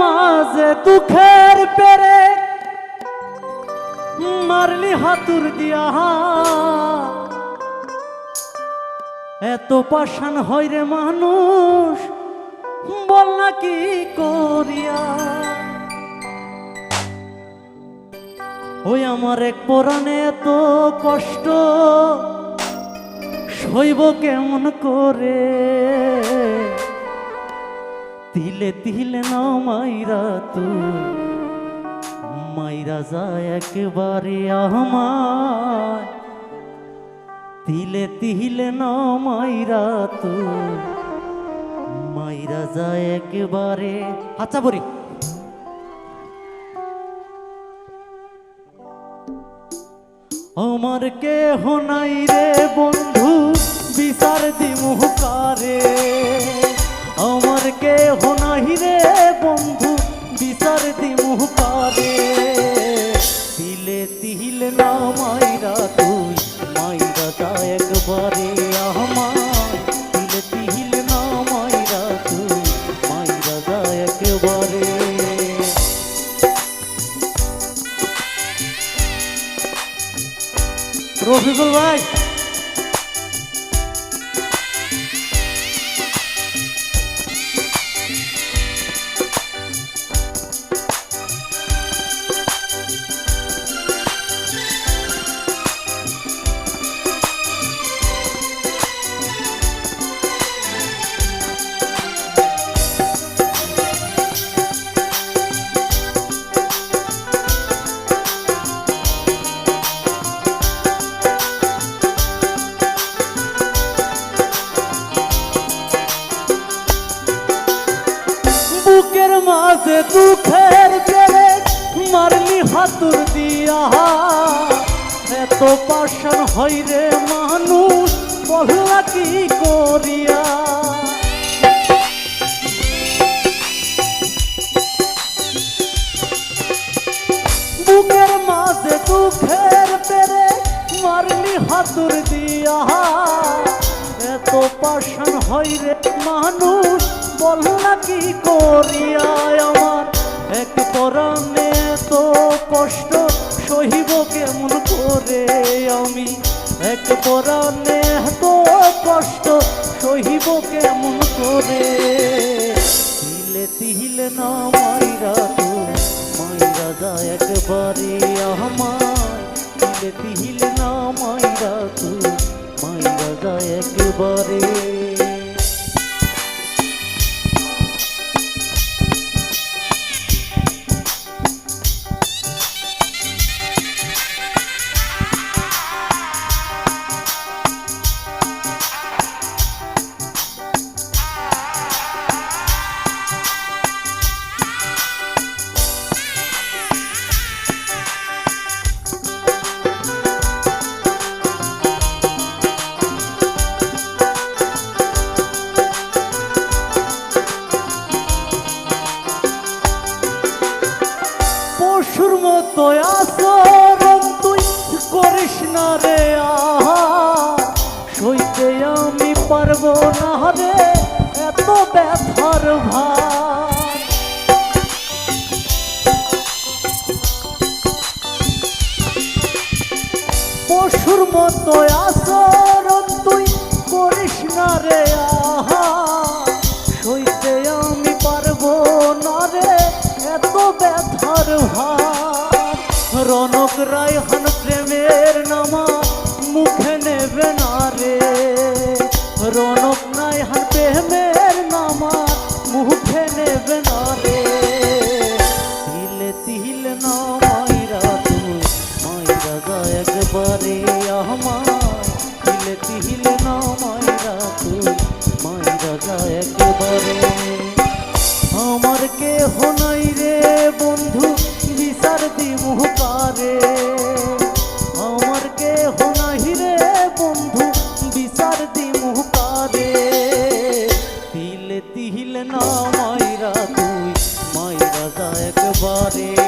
মাঝে দুঃখের পেরে মারলি হাতুর দিয়া। এত পাষাণ হয় রে মানুষ, বল না কি করিয়া। ওই আমার এক পরাণে এত কষ্ট, সইব কেমন করে? তিলে তিলে না মাইরা তুই মাইরা যায় একেবারে আমায়। তিলে তিলে না মাইরা তুই মাইরা যায় একেবারে। আচ্ছা বরি আমার কেহ নাই রে বন্ধু, বিচার দিমুহ কারে। রফিকুল ভাই। মাঝে দুঃখের পেরে মারলি হাতুর দিয়া। এত পাষাণ হয় রে মানুষ, বললা কি করিয়া? বুকের মাঝে দুঃখের পেরে মারলি হাতুর দিয়া। এত পাষাণ হয় রে মানুষ বল না কি করিয়া আমার? এক পরাণে এত কষ্ট, সহিব কেমন করে আমি? এক পরাণে এত কষ্ট, সহিব কেমন করে? তিলে তিলে না মাইরা তো, মাইরা যা একবারে আমায়। তিলে তিলে না মাইরা তো, মাইরা যা একবারে পশুর মতো তুই করিস না রে আহা সইতে আমি পারব না রে এত ব্যথার ভার। পশুর মতো আচরণ তুই করিস না রে আহা সইতে আমি পারব না রে এত ব্যথার রনক রায়হান প্রেমের নামা মুখে নেবে না রে। রনক রায়হান প্রেমের নামা মুখে নেবে না রে। তিলে তিলে না মাইরা তুই মাইরা যা একবারে আমায়। তিলে তিলে না মাইরা তুই মাইরা যা একবারে। আমার কেহ নাই রে বন্ধু বিচার মুহকারে আমার কেহ নাই রে বন্ধু, বিচার দি মুহকারে তিলে তিলে না মাইরা তুই, মাইরা যা একবারে।